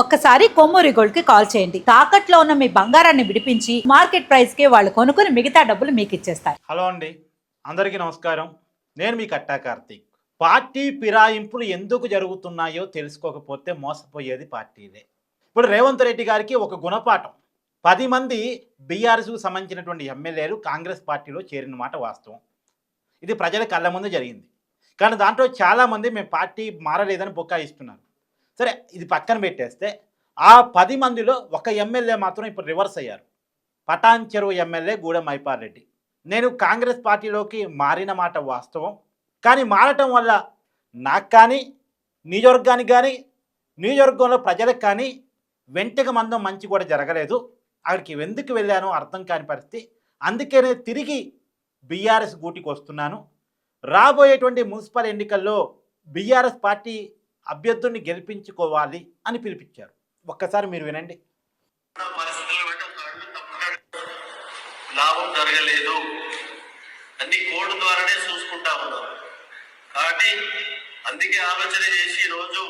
ఒక్కసారి కొమ్మూరి గోల్డ్కి కాల్ చేయండి. తాకట్లో ఉన్న మీ బంగారాన్ని విడిపించి మార్కెట్ ప్రైస్కి వాళ్ళు కొనుక్కుని మిగతా డబ్బులు మీకు ఇచ్చేస్తారు. హలో అండి. అందరికీ నమస్కారం. నేను మీ కట్టా కార్తీక్. పార్టీ ఫిరాయింపులు ఎందుకు జరుగుతున్నాయో తెలుసుకోకపోతే మోసపోయేది పార్టీలే. ఇప్పుడు రేవంత్ రెడ్డి గారికి ఒక గుణపాఠం. పది మంది బీఆర్ఎస్కు సంబంధించినటువంటి ఎమ్మెల్యేలు కాంగ్రెస్ పార్టీలో చేరిన మాట వాస్తవం. ఇది ప్రజల కళ్ళ ముందు జరిగింది. కానీ దాంట్లో చాలామంది మేము పార్టీ మారలేదని బొక్కాయిస్తున్నారు సరే ఇది పక్కన పెట్టేస్తే ఆ పది మందిలో ఒక ఎమ్మెల్యే మాత్రం ఇప్పుడు రివర్స్ అయ్యారు. పటాన్ చెరువు ఎమ్మెల్యే గూడెం మైపారెడ్డి. నేను కాంగ్రెస్ పార్టీలోకి మారిన మాట వాస్తవం. కానీ మారటం వల్ల నాకు కానీ నియోజకవర్గానికి కానీ నియోజకవర్గంలో ప్రజలకు కానీ వెంటక మందం మంచి కూడా జరగలేదు. అక్కడికి ఎందుకు వెళ్ళానో అర్థం కాని పరిస్థితి. అందుకే నేను తిరిగి బీఆర్ఎస్ గూటికి వస్తున్నాను. రాబోయేటువంటి మున్సిపల్ ఎన్నికల్లో బీఆర్ఎస్ పార్టీ అభ్యర్థుని గెలిపించుకోవాలి అని పిలిపించారు. ఒక్కసారి మీరు వినండి. లాభం జరగలేదు. అన్ని కోడ్ ద్వారానే చూసుకుంటా ఉన్నాం కాబట్టి అందుకే ఆలోచన చేసి రోజు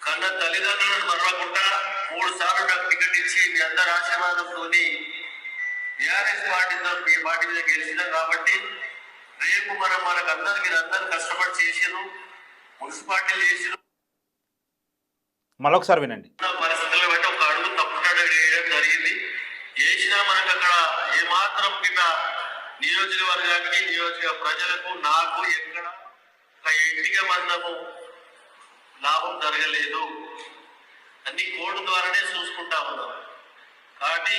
కన్న తల్లిదండ్రులను మరవకుండా మూడు సార్లు నాకు టికెట్ ఇచ్చి మీ అందరి ఆశీర్వాదంతో బీఆర్ఎస్ పార్టీతో మీ పార్టీ మీద గెలిచినాం కాబట్టి రేపు మనం మనకు అందరికి అందరు కష్టపడి చేసాను మున్సిపాలిటీలు చేసిరు మరొకసారి వినండి. ఉన్న పరిస్థితులను బట్టి ఒక అడుగు తప్పుతాడు వేయడం జరిగింది. చేసినా మనకు అక్కడ ఏమాత్రం కింద నియోజకవర్గానికి నియోజక ప్రజలకు నాకు ఎక్కడ ఒక ఇంటిక మందము లాభం జరగలేదు. అన్ని కోడ్ ద్వారానే చూసుకుంటా ఉన్నాం. కాబట్టి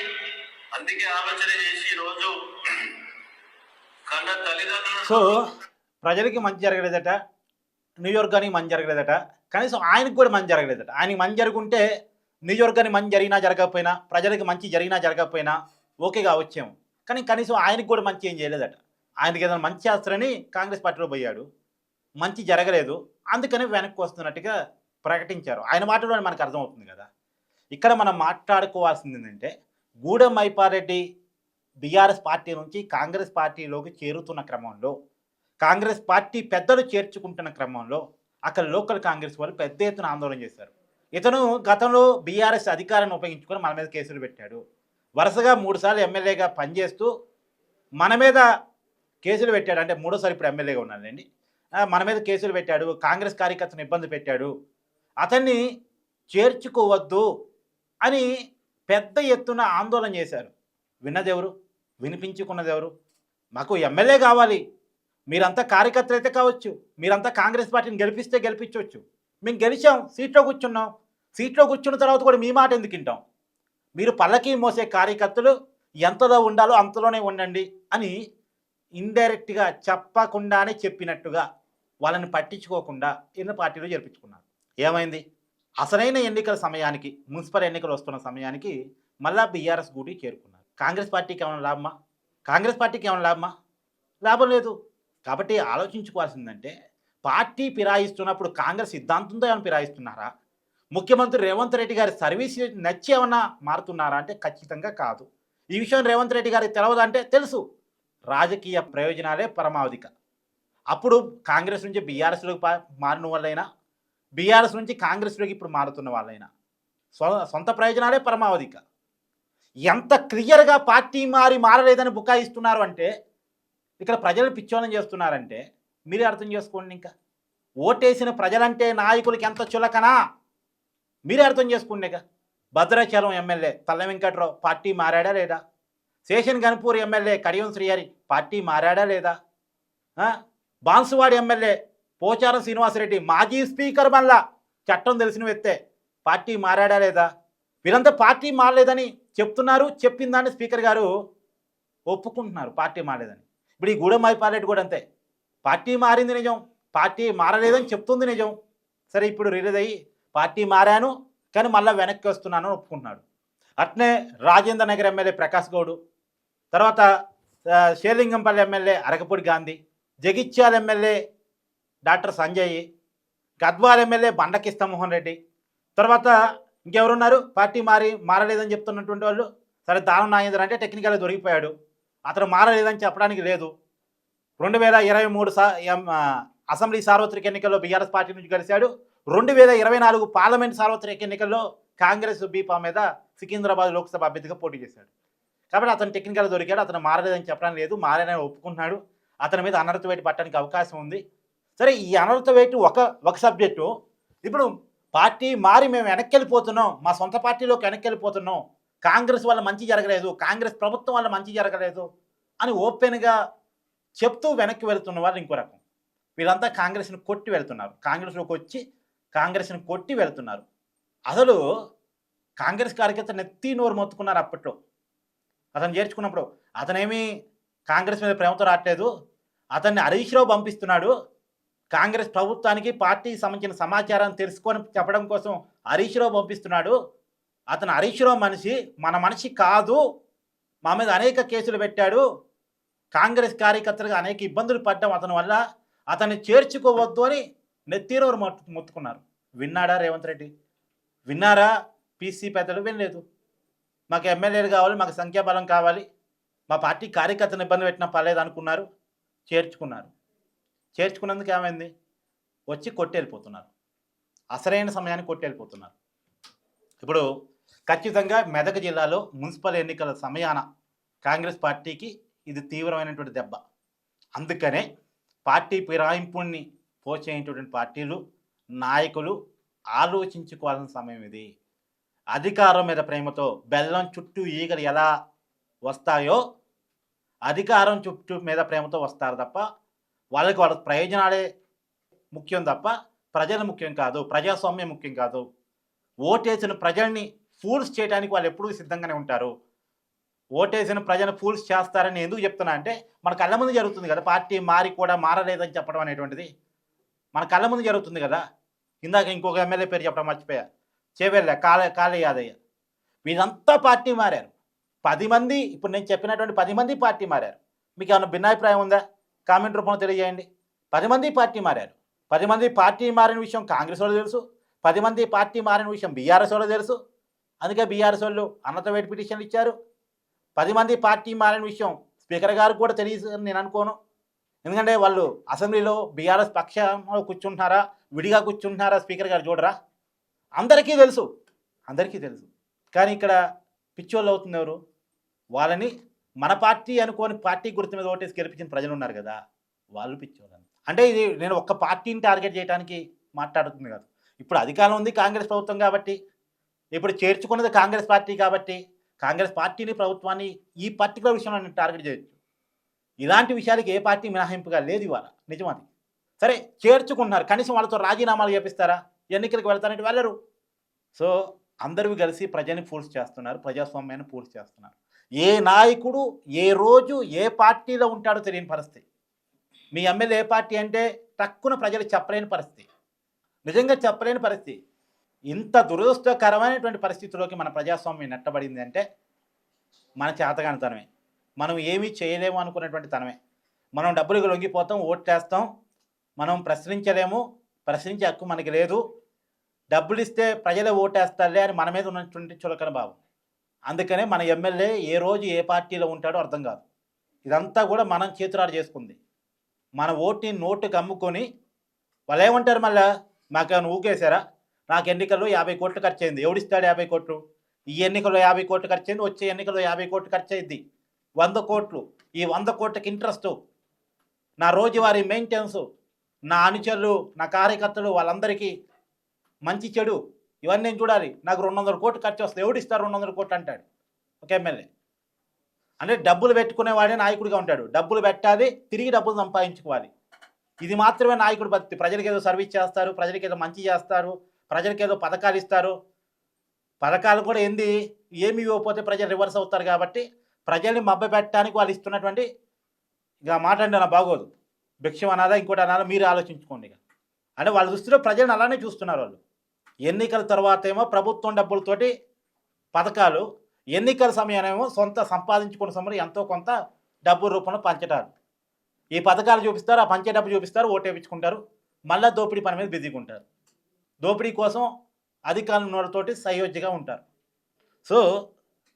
అందుకే ఆలోచన చేసి ఈ రోజు కన్న తల్లిదండ్రులు సో ప్రజలకి మంచి జరగలేదట. న్యూయార్కానికి మంచి జరగలేదట. కనీసం ఆయనకు కూడా మంచి జరగలేదట. ఆయనకి మంచి జరుగుంటే న్యూయార్కానికి మంచి జరిగినా జరగకపోయినా ప్రజలకి మంచి జరిగినా జరగకపోయినా ఓకేగా వచ్చాము కానీ కనీసం ఆయనకు కూడా మంచి ఏం చేయలేదట. ఆయనకి ఏదైనా మంచి చేస్తారని కాంగ్రెస్ పార్టీలో పోయాడు. మంచి జరగలేదు. అందుకని వెనక్కి వస్తున్నట్టుగా ప్రకటించారు. ఆయన మాటలో మనకు అర్థమవుతుంది కదా. ఇక్కడ మనం మాట్లాడుకోవాల్సింది ఏంటంటే గూడెం మైపారెడ్డి బీఆర్ఎస్ పార్టీ నుంచి కాంగ్రెస్ పార్టీలోకి చేరుతున్న క్రమంలో కాంగ్రెస్ పార్టీ పెద్దలు చేర్చుకుంటున్న క్రమంలో అక్కడ లోకల్ కాంగ్రెస్ వాళ్ళు పెద్ద ఎత్తున ఆందోళన చేశారు. ఇతను గతంలో బీఆర్ఎస్ అధికారాన్ని ఉపయోగించుకొని మన మీద కేసులు పెట్టాడు. వరుసగా మూడుసార్లు ఎమ్మెల్యేగా పనిచేస్తూ మన మీద కేసులు పెట్టాడు. అంటే మూడోసారి ఇప్పుడు ఎమ్మెల్యేగా ఉన్నాడండి. మన మీద కేసులు పెట్టాడు. కాంగ్రెస్ కార్యకర్తను ఇబ్బంది పెట్టాడు. అతన్ని చేర్చుకోవద్దు అని పెద్ద ఎత్తున ఆందోళన చేశారు. విన్నదెవరు వినిపించుకున్నదెవరు మాకు ఎమ్మెల్యే కావాలి. మీరంతా కార్యకర్తలు అయితే కావచ్చు మీరంతా కాంగ్రెస్ పార్టీని గెలిపిస్తే గెలిపించవచ్చు. మేము గెలిచాం సీట్లో కూర్చున్నాం. సీట్లో కూర్చున్న తర్వాత కూడా మీ మాట ఎందుకు వింటాం? మీరు పల్లకి మోసే కార్యకర్తలు ఎంతలో ఉండాలో అంతలోనే ఉండండి అని ఇండైరెక్ట్గా చెప్పకుండానే చెప్పినట్టుగా వాళ్ళని పట్టించుకోకుండా ఎన్నో పార్టీలో జరిపించుకున్నారు. ఏమైంది? అసలైన ఎన్నికల సమయానికి మున్సిపల్ ఎన్నికలు వస్తున్న సమయానికి మళ్ళా బీఆర్ఎస్ గూటి చేరుకున్నారు. కాంగ్రెస్ పార్టీకి ఏమైనా లాభమా? కాంగ్రెస్ పార్టీకి ఏమైనా లాభమా? లాభం లేదు. కాబట్టి ఆలోచించుకోవాల్సిందంటే పార్టీ ఫిరాయిస్తున్నప్పుడు కాంగ్రెస్ సిద్ధాంతంతో ఏమైనా ఫిరాయిస్తున్నారా? ముఖ్యమంత్రి రేవంత్ రెడ్డి గారి సర్వీస్ నచ్చి ఏమన్నా మారుతున్నారా అంటే ఖచ్చితంగా కాదు. ఈ విషయం రేవంత్ రెడ్డి గారికి తెలవదంటే తెలుసు. రాజకీయ ప్రయోజనాలే పరమావధిక. అప్పుడు కాంగ్రెస్ నుంచి బీఆర్ఎస్లోకి మారిన వాళ్ళైనా బీఆర్ఎస్ నుంచి కాంగ్రెస్లోకి ఇప్పుడు మారుతున్న వాళ్ళైనా సొ సొంత ప్రయోజనాలే పరమావధిక. ఎంత క్లియర్గా పార్టీ మారి మారలేదని బుకాయిస్తున్నారు అంటే ఇక్కడ ప్రజలు పిచ్చోళం చేస్తున్నారంటే మీరే అర్థం చేసుకోండి ఇంకా. ఓటేసిన ప్రజలంటే నాయకులకి ఎంత చులకనా? మీరే అర్థం చేసుకోండి ఇక. భద్రాచలం ఎమ్మెల్యే తల్ల వెంకట్రావు పార్టీ మారాడా లేదా? Station Ghanpur MLA Kadiyam Srihari party మారాడా లేదా? ఆ? బాన్సువాడి ఎమ్మెల్యే పోచారం శ్రీనివాసరెడ్డి మాజీ స్పీకర్ మళ్ళా. చట్టం తెలిసిన వ్యక్తే పార్టీ మారాడా లేదా? వీరంతా పార్టీ మారలేదని చెప్తున్నారు చెప్పిందని స్పీకర్ గారు ఒప్పుకుంటున్నారు పార్టీ మారలేదని. ఇప్పుడు ఈ గూడెం పార్లెట్ కూడా అంతే. పార్టీ మారింది నిజం. పార్టీ మారలేదని చెప్తుంది నిజం. సరే ఇప్పుడు రిలీజ్ అయ్యి పార్టీ మారాను కానీ మళ్ళీ వెనక్కి వస్తున్నాను ఒప్పుకుంటున్నాడు. అట్నే రాజేంద్ర నగర్ ఎమ్మెల్యే ప్రకాష్ గౌడు తర్వాత Serilingampally MLA Arekapudi Gandhi Jagtial MLA doctor Sanjay Gadwal MLA Banda Krishnamohan Reddy తర్వాత ఇంకెవరున్నారు? పార్టీ మారి మారలేదని చెప్తున్నటువంటి వాళ్ళు. సరే దానం నాగేంద్ర అంటే టెక్నికల్గా దొరికిపోయాడు. అతను మారలేదని చెప్పడానికి లేదు. రెండు వేల ఇరవై మూడు సా ఎం- అసెంబ్లీ సార్వత్రిక ఎన్నికల్లో బీఆర్ఎస్ పార్టీ నుంచి గెలిచాడు. రెండు వేల ఇరవై నాలుగు పార్లమెంట్ సార్వత్రిక ఎన్నికల్లో కాంగ్రెస్ బీపా మీద సికింద్రాబాద్ లోక్సభ అభ్యర్థిగా పోటీ చేశాడు. కాబట్టి అతను టెక్నికల్ దొరికాడు. అతను మారలేదని చెప్పడం లేదు. మారని ఒప్పుకుంటున్నాడు. అతని మీద అనర్థ వేటు పట్టడానికి అవకాశం ఉంది. సరే ఈ అనర్థ వేటు ఒక ఒక సబ్జెక్టు. ఇప్పుడు పార్టీ మారి మేము వెనక్కి వెళ్ళిపోతున్నాం. మా సొంత పార్టీలోకి వెనక్కి వెళ్ళిపోతున్నాం. కాంగ్రెస్ వల్ల మంచి జరగలేదు కాంగ్రెస్ ప్రభుత్వం వల్ల మంచి జరగలేదు అని ఓపెన్గా చెప్తూ వెనక్కి వెళ్తున్న వాళ్ళు ఇంకో రకం. వీళ్ళంతా కాంగ్రెస్ని కొట్టి వెళ్తున్నారు. కాంగ్రెస్లోకి వచ్చి కాంగ్రెస్ని కొట్టి వెళ్తున్నారు. అసలు కాంగ్రెస్ కార్యకర్త నెత్తి నోరు మొత్తుకున్నారు అప్పట్లో. అతను చేర్చుకున్నప్పుడు అతనేమి కాంగ్రెస్ మీద ప్రేమతో రావట్లేదు అతన్ని హరీష్ రావు పంపిస్తున్నాడు. కాంగ్రెస్ ప్రభుత్వానికి పార్టీకి సంబంధించిన సమాచారాన్ని తెలుసుకొని చెప్పడం కోసం హరీష్ రావు పంపిస్తున్నాడు. అతను హరీష్రావు మనిషి మన మనిషి కాదు. మా మీద అనేక కేసులు పెట్టాడు. కాంగ్రెస్ కార్యకర్తలుగా అనేక ఇబ్బందులు పడ్డం అతని వల్ల అతన్ని చేర్చుకోవద్దు అని నెత్తిరోరు మొత్తు మొత్తుకున్నారు. విన్నాడా రేవంత్ రెడ్డి? విన్నారా? పీసీ పెద్దలు వినలేదు. మాకు ఎమ్మెల్యేలు కావాలి మాకు సంఖ్యాబలం కావాలి. మా పార్టీ కార్యకర్తను ఇబ్బంది పెట్టినా పర్లేదు అనుకున్నారు. చేర్చుకున్నారు. చేర్చుకున్నందుకు ఏమైంది? వచ్చి కొట్టేళ్ళిపోతున్నారు. అసలైన సమయాన్ని కొట్టేళ్ళిపోతున్నారు. ఇప్పుడు ఖచ్చితంగా మెదక్ జిల్లాలో మున్సిపల్ ఎన్నికల సమయాన కాంగ్రెస్ పార్టీకి ఇది తీవ్రమైనటువంటి దెబ్బ. అందుకనే పార్టీ ఫిరాయింపుని పోచేసేటువంటి పార్టీలు నాయకులు ఆలోచించుకోవాల్సిన సమయం ఇది. అధికారం మీద ప్రేమతో బెల్లం చుట్టూ ఈగలు ఎలా వస్తాయో అధికారం చుట్టూ మీద ప్రేమతో వస్తారు తప్ప వాళ్ళకి వాళ్ళ ప్రయోజనాలే ముఖ్యం తప్ప ప్రజలు ముఖ్యం కాదు ప్రజాస్వామ్యం ముఖ్యం కాదు. ఓటేసిన ప్రజల్ని ఫూల్స్ చేయడానికి వాళ్ళు ఎప్పుడూ సిద్ధంగానే ఉంటారు. ఓటేసిన ప్రజలు ఫూల్స్ చేస్తారని ఎందుకు చెప్తున్నా అంటే మన కళ్ళ ముందు జరుగుతుంది కదా పార్టీ మారి కూడా మారలేదని చెప్పడం అనేటువంటిది. మన కళ్ళ ముందు జరుగుతుంది కదా. ఇందాక ఇంకొక ఎమ్మెల్యే పేరు చెప్పడం మర్చిపోయా. చేవెళ్ళ కాళ కాళ యాదయ్య. వీళ్ళంతా పార్టీ మారారు. పది మంది ఇప్పుడు నేను చెప్పినటువంటి పది మంది పార్టీ మారారు. మీకు ఏమైనా భిన్నాభిప్రాయం ఉందా? కామెంట్ రూపంలో తెలియజేయండి. పది మంది పార్టీ మారారు. పది మంది పార్టీ మారిన విషయం కాంగ్రెస్ వాళ్ళు తెలుసు. పది మంది పార్టీ మారిన విషయం బీఆర్ఎస్ వాళ్ళు తెలుసు. అందుకే బీఆర్ఎస్ వాళ్ళు అన్నత వేటి పిటిషన్లు ఇచ్చారు. పది మంది పార్టీ మారిన విషయం స్పీకర్ గారు కూడా తెలియదు నేను అనుకోను. ఎందుకంటే వాళ్ళు అసెంబ్లీలో బీఆర్ఎస్ పక్షంలో కూర్చుంటున్నారా? విడిగా కూర్చుంటున్నారా? స్పీకర్ గారు చూడరా? అందరికీ తెలుసు. అందరికీ తెలుసు. కానీ ఇక్కడ పిచ్చోళ్ళు అవుతున్నారు వాళ్ళని మన పార్టీ అనుకోని పార్టీ గుర్తు మీద ఓటేసి గెలిపించిన ప్రజలు ఉన్నారు కదా. వాళ్ళు పిచ్చోళ్ళని అంటే ఇది నేను ఒక్క పార్టీని టార్గెట్ చేయడానికి మాట్లాడుతుంది కాదు. ఇప్పుడు అధికారం ఉంది కాంగ్రెస్ ప్రభుత్వం కాబట్టి ఇప్పుడు చేర్చుకున్నది కాంగ్రెస్ పార్టీ కాబట్టి కాంగ్రెస్ పార్టీని ప్రభుత్వాన్ని ఈ పర్టికులర్ విషయంలో టార్గెట్ చేయొచ్చు. ఇలాంటి విషయాలకి ఏ పార్టీ మినహాయింపుగా లేదు ఇవాళ. నిజమాది సరే చేర్చుకుంటున్నారు. కనీసం వాళ్ళతో రాజీనామాలు చేపిస్తారా? ఎన్నికలకు వెళ్తారంటే వెళ్ళరు. సో అందరూ కలిసి ప్రజని ఫోర్స్ చేస్తున్నారు. ప్రజాస్వామ్యాన్ని ఫోర్స్ చేస్తున్నారు. ఏ నాయకుడు ఏ రోజు ఏ పార్టీలో ఉంటాడో తెలియని పరిస్థితి. మీ ఎమ్మెల్యే ఏ పార్టీ అంటే తక్కువ ప్రజలు చెప్పలేని పరిస్థితి. నిజంగా చెప్పలేని పరిస్థితి. ఇంత దురదృష్టకరమైనటువంటి పరిస్థితిలోకి మన ప్రజాస్వామ్యం నెట్టబడింది అంటే మన చేతగానితనమే మనం ఏమీ చేయలేము అనుకున్నటువంటి తనమే. మనం డబ్బులకు లొంగిపోతాం ఓట్లేస్తాం మనం ప్రశ్నించలేము ప్రశ్నించే హక్కు మనకి లేదు. డబ్బులు ఇస్తే ప్రజలే ఓటేస్తారులే అని మన మీద ఉన్నటువంటి చులకన భావం. అందుకనే మన ఎమ్మెల్యే ఏ రోజు ఏ పార్టీలో ఉంటాడో అర్థం కాదు. ఇదంతా కూడా మనం చేతురాడు చేసుకుంది. మన ఓటుని నోటుకి అమ్ముకొని వాళ్ళు ఏమంటారు మళ్ళా? మాకు ఊకేశారా? నాకు ఎన్నికల్లో యాభై కోట్లు ఖర్చు అయింది ఎవడిస్తాడు యాభై కోట్లు? ఈ ఎన్నికల్లో యాభై కోట్లు ఖర్చు అయింది వచ్చే ఎన్నికల్లో యాభై కోట్లు ఖర్చు అయింది వంద కోట్లు. ఈ వంద కోట్లకి ఇంట్రెస్ట్. నా రోజువారీ మెయింటెనెన్స్ నా అనుచరులు నా కార్యకర్తలు వాళ్ళందరికీ మంచి చెడు. ఇవన్నీ నేను చూడాలి. నాకు రెండు వందల కోట్లు ఖర్చు వస్తుంది ఎవడిస్తారు రెండు వందల కోట్లు అంటాడు? ఒక ఎమ్మెల్యే. అంటే డబ్బులు పెట్టుకునేవాడే నాయకుడిగా ఉంటాడు. డబ్బులు పెట్టాలి తిరిగి డబ్బులు సంపాదించుకోవాలి. ఇది మాత్రమే నాయకుడు భక్తి ప్రజలకేదో సర్వీస్ చేస్తారు ప్రజలకి ఏదో మంచి చేస్తారు ప్రజలకు ఏదో పథకాలు ఇస్తారు. పథకాలు కూడా ఏంది? ఏమి ఇవ్వకపోతే ప్రజలు రివర్స్ అవుతారు కాబట్టి ప్రజల్ని మబ్బ పెట్టడానికి వాళ్ళు ఇస్తున్నటువంటి ఇక మాట్లాడి అంటే నా బాగోదు. భిక్షం అనాదా ఇంకోటి అనాదా మీరు ఆలోచించుకోండి ఇక. అంటే వాళ్ళ దృష్టిలో ప్రజలను అలానే చూస్తున్నారు వాళ్ళు. ఎన్నికల తర్వాత ఏమో ప్రభుత్వం డబ్బులతోటి పథకాలు ఎన్నికల సమయానేమో సొంత సంపాదించుకున్న సమయం ఎంతో కొంత డబ్బు రూపంలో పంచటారు ఈ పథకాలు చూపిస్తారు ఆ పంచే డబ్బు చూపిస్తారు ఓటేపించుకుంటారు మళ్ళీ దోపిడీ పని మీద బిజీగా ఉంటారు. దోపిడీ కోసం అధికారులు నోడతోటి సయోధ్యగా ఉంటారు. సో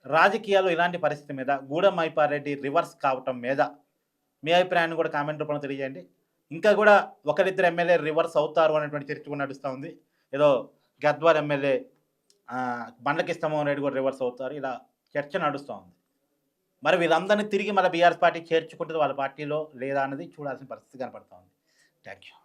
రాజకీయాలు ఇలాంటి పరిస్థితి మీద గూడెం మైపారెడ్డి రివర్స్ కావటం మీద మీ అభిప్రాయాన్ని కూడా కామెంట్ రూపంలో తెలియజేయండి. ఇంకా కూడా ఒకరిద్దరు ఎమ్మెల్యే రివర్స్ అవుతారు అనేటువంటి చర్చ కూడా నడుస్తూ ఉంది. ఏదో గద్వాల్ ఎమ్మెల్యే బండ్ల కిష్టమోహన్ రెడ్డి కూడా రివర్స్ అవుతారు. ఇలా చర్చ నడుస్తూ ఉంది. మరి వీళ్ళందరినీ తిరిగి మన బీఆర్ఎస్ పార్టీ చేర్చుకుంటుంది వాళ్ళ పార్టీలో లేదా అన్నది చూడాల్సిన పరిస్థితి కనపడుతూ ఉంది. Thank you